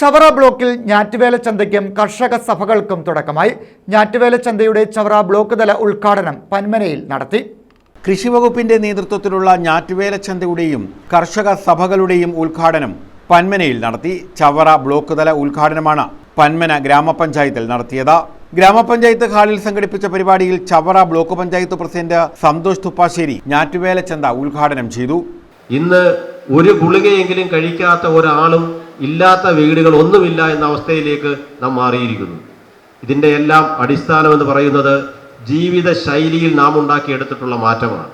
ചവറ ബ്ലോക്കിൽ ഞാറ്റുവേല ചന്തയ്ക്കും കർഷക സഭകൾക്കും തുടക്കമായി. ഞാറ്റുവേല ചന്തയുടെ ചവറ ബ്ലോക്ക് തല ഉദ്ഘാടനം പന്മനയിൽ നടത്തി. കൃഷിവകുപ്പിന്റെ നേതൃത്വത്തിലുള്ള ഞാറ്റുവേല ചന്തയുടെയും കർഷക സഭകളുടെയും ഉദ്ഘാടനം പന്മനയിൽ നടത്തി. ചവറ ബ്ലോക്ക് തല ഉദ്ഘാടനമാണ് പന്മന ഗ്രാമപഞ്ചായത്തിൽ നടത്തിയത്. ഗ്രാമപഞ്ചായത്ത് ഹാളിൽ സംഘടിപ്പിച്ച പരിപാടിയിൽ ചവറ ബ്ലോക്ക് പഞ്ചായത്ത് പ്രസിഡന്റ് സന്തോഷ് തുപ്പാശ്ശേരി ഞാറ്റുവേല ചന്ത ഉദ്ഘാടനം ചെയ്തു. ഇന്ന് ഒരു ഗുളികയെങ്കിലും കഴിക്കാത്ത ഒരാളും ഇല്ലാത്ത വീടുകൾ ഒന്നുമില്ല എന്ന അവസ്ഥയിലേക്ക് നാം മാറിയിരിക്കുന്നു. ഇതിന്റെ എല്ലാം അടിസ്ഥാനം എന്ന് പറയുന്നത് ജീവിത ശൈലിയിൽ നാം ഉണ്ടാക്കിയെടുത്തിട്ടുള്ള മാറ്റമാണ്.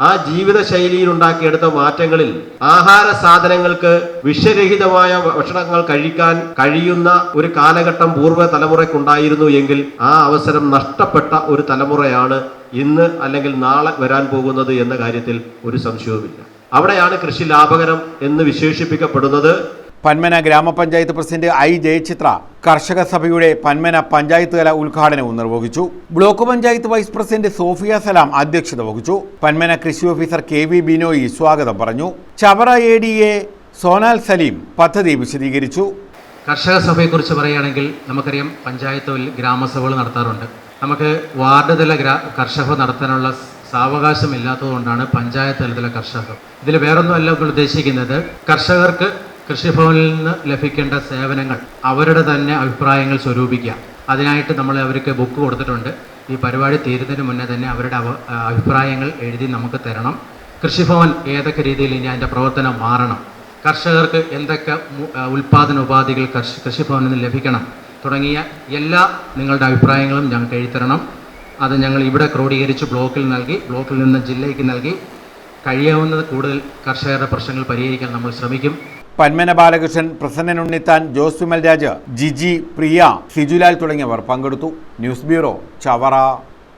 ആ ജീവിത ശൈലിയിൽ ഉണ്ടാക്കിയെടുത്ത മാറ്റങ്ങളിൽ ആഹാര സാധനങ്ങൾക്ക് വിഷരഹിതമായ ഭക്ഷണങ്ങൾ കഴിക്കാൻ കഴിയുന്ന ഒരു കാലഘട്ടം പൂർവ തലമുറയ്ക്കുണ്ടായിരുന്നു എങ്കിൽ ആ അവസരം നഷ്ടപ്പെട്ട ഒരു തലമുറയാണ് ഇന്ന് അല്ലെങ്കിൽ നാളെ വരാൻ പോകുന്നത് എന്ന കാര്യത്തിൽ ഒരു സംശയവുമില്ല. അവിടെയാണ് കൃഷി ലാഭകരം എന്ന് വിശേഷിപ്പിക്കപ്പെടുന്നത്. പന്മന ഗ്രാമപഞ്ചായത്ത് പ്രസിഡന്റ് ഐ ജയചിത്ര കർഷക സഭയുടെ പന്മന പഞ്ചായത്ത് തല ഉദ്ഘാടനവും നിർവഹിച്ചു. Block panchayat vice president Sofia Salam അധ്യക്ഷത വഹിച്ചു. പന്മന കൃഷി ഓഫീസർ കെ വി ബിനോയി സ്വാഗതം പറഞ്ഞു. Chavara A D A Sonal Saleem പദ്ധതി വിശദീകരിച്ചു. കർഷക സഭയെക്കുറിച്ച് പറയുകയാണെങ്കിൽ നമുക്കറിയാം പഞ്ചായത്ത് ഗ്രാമസഭകൾ നടത്താറുണ്ട്. നമുക്ക് വാർഡ് തല കർഷക നടത്താനുള്ള സാവകാശം ഇല്ലാത്തതുകൊണ്ടാണ് പഞ്ചായത്ത് തലത്തിലെ കർഷക ഇതിൽ വേറൊന്നും അല്ല ഉദ്ദേശിക്കുന്നത്. കർഷകർക്ക് കൃഷിഭവനിൽ നിന്ന് ലഭിക്കേണ്ട സേവനങ്ങൾ അവരുടെ തന്നെ അഭിപ്രായങ്ങൾ സ്വരൂപിക്കുക. അതിനായിട്ട് നമ്മൾ അവർക്ക് ബുക്ക് കൊടുത്തിട്ടുണ്ട്. ഈ പരിപാടി തീരുന്നതിന് മുന്നേ തന്നെ അവരുടെ അഭിപ്രായങ്ങൾ എഴുതി നമുക്ക് തരണം. കൃഷിഭവൻ ഏതൊക്കെ രീതിയിൽ ഇനി അതിന്റെ പ്രവർത്തനം മാറണം? കർഷകർക്ക് എന്തൊക്കെ ഉൽപാദന ഉപാധികൾ കൃഷി കൃഷിഭവനിൽ നിന്ന് ലഭിക്കണം? തുടങ്ങിയ എല്ലാ നിങ്ങളുടെ അഭിപ്രായങ്ങളും ഞങ്ങൾക്ക് എഴുതരണം അത് ഞങ്ങൾ ഇവിടെ ക്രോഡീകരിച്ച് ബ്ലോക്കിൽ നൽകി ബ്ലോക്കിൽ നിന്ന് ജില്ലയ്ക്ക് നൽകി. കഴിയാവുന്നത് കൂടുതൽ കർഷകരുടെ പ്രശ്നങ്ങൾ പരിഹരിക്കാൻ നമ്മൾ ശ്രമിക്കും. പന്മന ബാലകൃഷ്ണൻ പ്രസന്നൻ ഉണ്ണിത്താൻ ജോസ് വിമൽ രാജ് ജിജി പ്രിയ സിജുലാൽ തുടങ്ങിയവർ പങ്കെടുത്തു. News bureau Chavara.